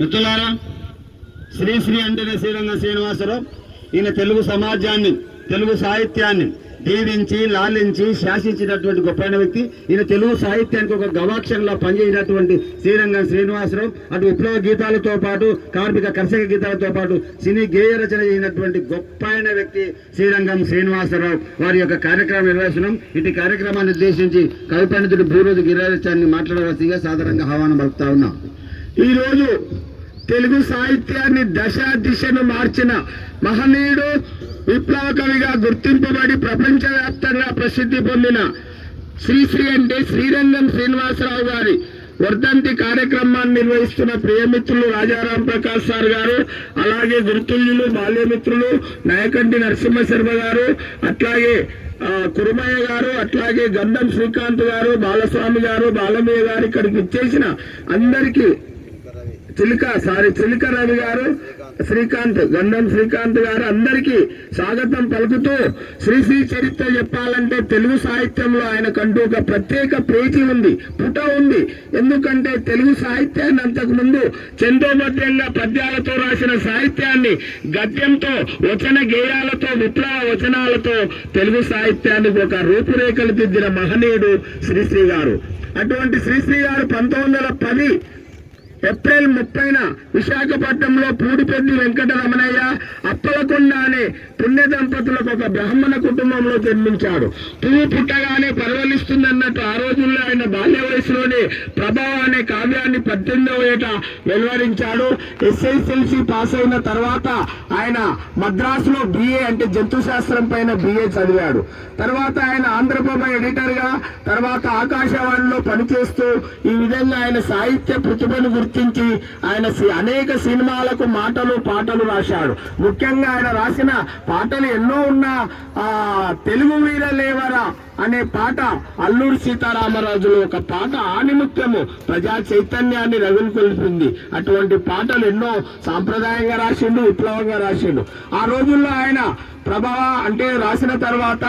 మిత్రులారా శ్రీశ్రీ అంటేనే శ్రీరంగ శ్రీనివాసరావు ఈయన తెలుగు సమాజాన్ని తెలుగు సాహిత్యాన్ని దీవించి లాలించి శాసించినటువంటి గొప్పైన వ్యక్తి. ఈయన తెలుగు సాహిత్యానికి ఒక గవాక్షంలా పనిచేసినటువంటి శ్రీరంగం శ్రీనివాసరావు. అటు విప్లవ గీతాలతో పాటు కార్మిక కర్షక గీతాలతో పాటు సినీ గేయ రచన చేసినటువంటి గొప్పైన వ్యక్తి శ్రీరంగం శ్రీనివాసరావు. వారి యొక్క కార్యక్రమ నిర్వహిస్తున్నాం. ఇటు కార్యక్రమాన్ని ఉద్దేశించి కవి పండితుడు భూరోజు గిరిరాజాన్ని మాట్లాడవలసిందిగా సాధారణంగా ఆహ్వానం పలుకుతా ఉన్నాం. ఈరోజు తెలుగు సాహిత్యాన్ని దశ దిశను మార్చిన మహనీయుడు విప్లవ కవిగా గుర్తింపబడి ప్రపంచవ్యాప్తంగా ప్రసిద్ధి పొందిన శ్రీశ్రీ అంటే శ్రీరంగం శ్రీనివాసరావు గారి వర్ధంతి కార్యక్రమాన్ని నిర్వహిస్తున్న ప్రియమిత్రులు రాజారాం ప్రకాష్ సార్ గారు అలాగే గురుతుల్యులు బాల్యమిత్రులు నాయకంటి నరసింహశర్మ గారు అట్లాగే కురుమయ్య గారు అట్లాగే గంధం శ్రీకాంత్ గారు బాలస్వామి గారు బాలమయ్య గారు ఇక్కడికి ఇచ్చేసిన అందరికీ చిలిక సారీ చిలిక రవి గారు శ్రీకాంత్ గంధం శ్రీకాంత్ గారు అందరికీ స్వాగతం పలుకుతూ శ్రీశ్రీ చరిత్ర చెప్పాలంటే తెలుగు సాహిత్యంలో ఆయనకంటూ ఒక ప్రత్యేక పేజీ ఉంది పుట ఉంది. ఎందుకంటే తెలుగు సాహిత్యాన్ని అంతకు ముందు చందోబద్యంగా పద్యాలతో రాసిన సాహిత్యాన్ని గద్యంతో వచన గేయాలతో విప్లవ వచనాలతో తెలుగు సాహిత్యానికి ఒక రూపురేఖలు దిద్దిన మహనీయుడు శ్రీశ్రీ గారు. అటువంటి శ్రీశ్రీ గారు పంతొమ్మిది వందల పది ఏప్రిల్ ముప్పైన విశాఖపట్నంలో పూడిపెద్ది వెంకటరమణయ్య అప్పలకొండ అనే పుణ్య దంపతులకు ఒక బ్రాహ్మణ కుటుంబంలో జన్మించాడు. పువ్వు పుట్టగానే పరవలిస్తుందన్నట్టు ఆ రోజుల్లో ఆయన బాల్య వయసులోనే ప్రభావ అనే కావ్యాన్ని పద్దెనిమిదవ ఏట వెలువరించాడు. ఎస్ఎస్ఎల్సి పాస్ అయిన తర్వాత ఆయన మద్రాసులో బిఏ అంటే జంతు శాస్త్రం పైన బిఏ చదివాడు. తర్వాత ఆయన ఆంధ్రప్రభ ఎడిటర్గా తర్వాత ఆకాశవాణిలో పనిచేస్తూ ఈ విధంగా ఆయన సాహిత్య ప్రతిభను గుర్తించి ఆయన అనేక సినిమాలకు మాటలు పాటలు రాశాడు. ముఖ్యంగా ఆయన రాసిన పాటలు ఎన్నో ఉన్న ఆ తెలుగు వీరలేవరా అనే పాట అల్లూరు సీతారామరాజులు ఒక పాట ఆనిముత్యము ప్రజా చైతన్యాన్ని రగులుకొల్పింది అటువంటి పాటలు ఎన్నో సాంప్రదాయంగా రాసిండు విప్లవంగా రాసిండు. ఆ రోజుల్లో ఆయన ప్రభావ అంటే రాసిన తర్వాత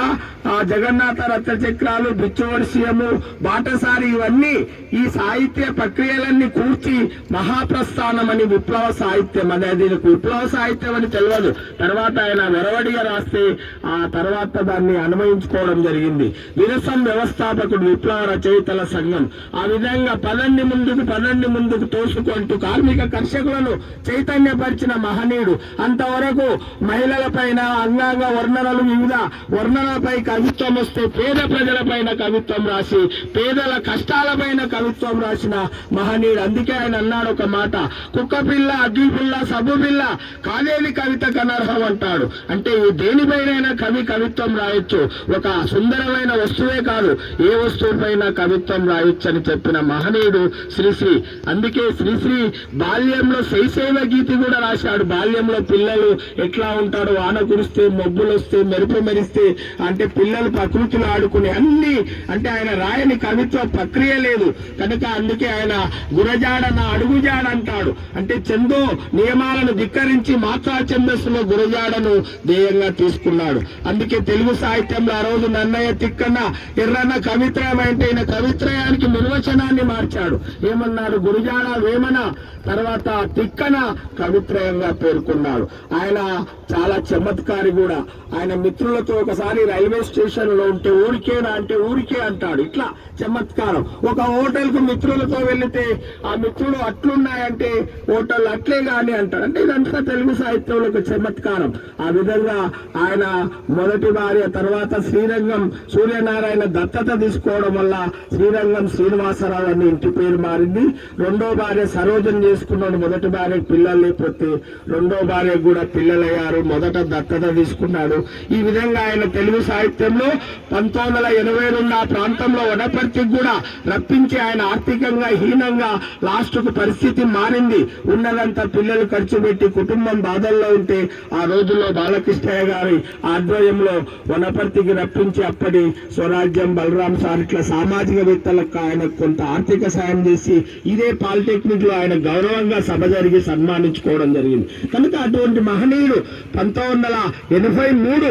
ఆ జగన్నాథ రత్న చక్రాలు బిచ్చవర్షీయము బాటసారి ఇవన్నీ ఈ సాహిత్య ప్రక్రియలన్నీ కూర్చి మహాప్రస్థానం అని విప్లవ సాహిత్యం అనే దీనికి విప్లవ సాహిత్యం అని తెలియదు. తర్వాత ఆయన వెరవడిగా రాస్తే ఆ తర్వాత దాన్ని అనుభవించుకోవడం జరిగింది. విరసం వ్యవస్థాపకుడు విప్లవ రచయితల సంఘం. ఆ విధంగా పదండి ముందుకు పదండి ముందుకు తోసుకుంటూ కార్మిక కర్షకులను చైతన్యపరిచిన మహనీయుడు. అంతవరకు మహిళల పైన అంగాంగ వర్ణనలు వివిధ వర్ణనలపై కవిత్వం వస్తే పేద ప్రజలపైన కవిత్వం రాసి పేదల కష్టాలపైన కవిత్వం రాసిన మహనీయుడు. అందుకే ఆయన అన్నాడు ఒక మాట కుక్క పిల్ల అగ్గి పిల్ల సబ్బు పిల్ల కాలేని కవిత కనర్హం అంటాడు. అంటే ఈ దేనిపైనైనా కవి కవిత్వం రాయొచ్చు. ఒక సుందరమైన వస్తువే కాదు. ఏ వస్తువుపైన కవిత్వం రాయొచ్చని చెప్పిన మహనీయుడు శ్రీశ్రీ. అందుకే శ్రీశ్రీ బాల్యంలో శైశైవ గీతి కూడా రాశాడు. బాల్యంలో పిల్లలు ఎట్లా ఉంటాడు? వాన కురిస్తే మబ్బులు వస్తే మెరుపు మెరిస్తే అంటే పిల్లలు ప్రకృతిలో ఆడుకునే అన్ని అంటే ఆయన రాయని కవిత్వ ప్రక్రియ లేదు. కనుక అందుకే ఆయన గురజాడ నా అడుగుజాడ అంటాడు. అంటే చందో నియమాలను ధిక్కరించి మాత్రా ఛందస్సులో గురజాడను ధ్యేయంగా తీసుకున్నాడు. అందుకే తెలుగు సాహిత్యంలో ఆ రోజు నన్నయ్య లెక్కన ఎర్రన్న కవిత్రయం అంటే ఈయన కవిత్రయానికి నిర్వచనాన్ని మార్చాడు. ఏమన్నాడు గురుజాడ వేమన? తర్వాత తిక్కన కవిత్రయంగా పేర్కొన్నాడు. ఆయన చాలా చమత్కారి కూడా. ఆయన మిత్రులతో ఒకసారి రైల్వే స్టేషన్లో ఉంటే ఊరికేనా అంటే ఊరికే అంటాడు. ఇట్లా చమత్కారం. ఒక హోటల్కు మిత్రులతో వెళితే ఆ మిత్రులు అట్లున్నాయంటే హోటల్ అట్లే కానీ అంటాడు. అంటే ఇదంతా తెలుగు సాహిత్యంలో ఒక చమత్కారం. ఆ విధంగా ఆయన మొదటి భార్య తర్వాత శ్రీరంగం సూర్యనారాయణ దత్తత తీసుకోవడం వల్ల శ్రీరంగం శ్రీనివాసరావు అని ఇంటి పేరు మారింది. రెండో భార్య సరోజం చేసుకున్నాడు. మొదటి భార్యకు పిల్లలు లేకపోతే రెండో భార్యకు కూడా పిల్లలయ్యారు. మొదట దత్తత తీసుకున్నాడు. ఈ విధంగా ఆయన తెలుగు సాహిత్యంలో పంతొమ్మిది వందల ఎనభై రెండు ఆ ప్రాంతంలో వనపర్తికి కూడా రప్పించి ఆయన ఆర్థికంగా హీనంగా లాస్ట్కు పరిస్థితి మారింది. ఉన్నదంతా పిల్లలు ఖర్చు పెట్టి కుటుంబం బాధల్లో ఉంటే ఆ రోజుల్లో బాలకృష్ణయ్య గారి ఆధ్వర్యంలో వనపర్తికి రప్పించి అప్పటి స్వరాజ్యం బలరాం సార్ ఇట్లా సామాజికవేత్తలకు ఆయన కొంత ఆర్థిక సాయం చేసి ఇదే పాలిటెక్నిక్లో ఆయన గౌరవంగా సభ జరిగి సన్మానించుకోవడం జరిగింది. కనుక అటువంటి మహనీయుడు పంతొమ్మిది వందల ఎనభై మూడు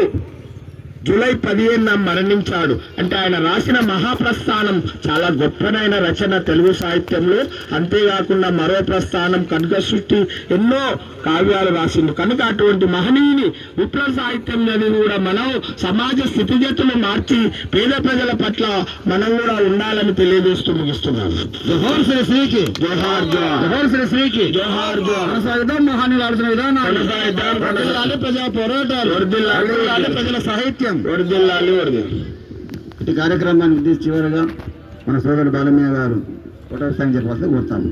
జూలై పదిహేనున మరణించాడు. అంటే ఆయన రాసిన మహాప్రస్థానం చాలా గొప్పనైన రచన తెలుగు సాహిత్యంలో. అంతేకాకుండా మరో ప్రస్థానం కనక సృష్టి ఎన్నో కావ్యాలు రాసిండు కనుక అటువంటి మహనీయుని విప్లవ సాహిత్యంలోని కూడా మనం సమాజ స్థితిగతులు మార్చి పేద ప్రజల పట్ల మనం కూడా ఉండాలని తెలియజేస్తూ ముగిస్తున్నాను. జోహార్ శ్రీ శ్రీకి. జోహార్ జోహార్ శ్రీ శ్రీకి. జోహార్ జోహార్ మహానీయులు ఆలోచన విధానాలు. ప్రజా పోరాటాలు. ప్రజల సాహిత్యం. ఈ కార్యక్రమాన్ని ఉద్దేశించి చివరిగా మన సోదరుడు బాలమయ్య గారు ఫోటో సాయం చెప్పాల్సి కోరుతాము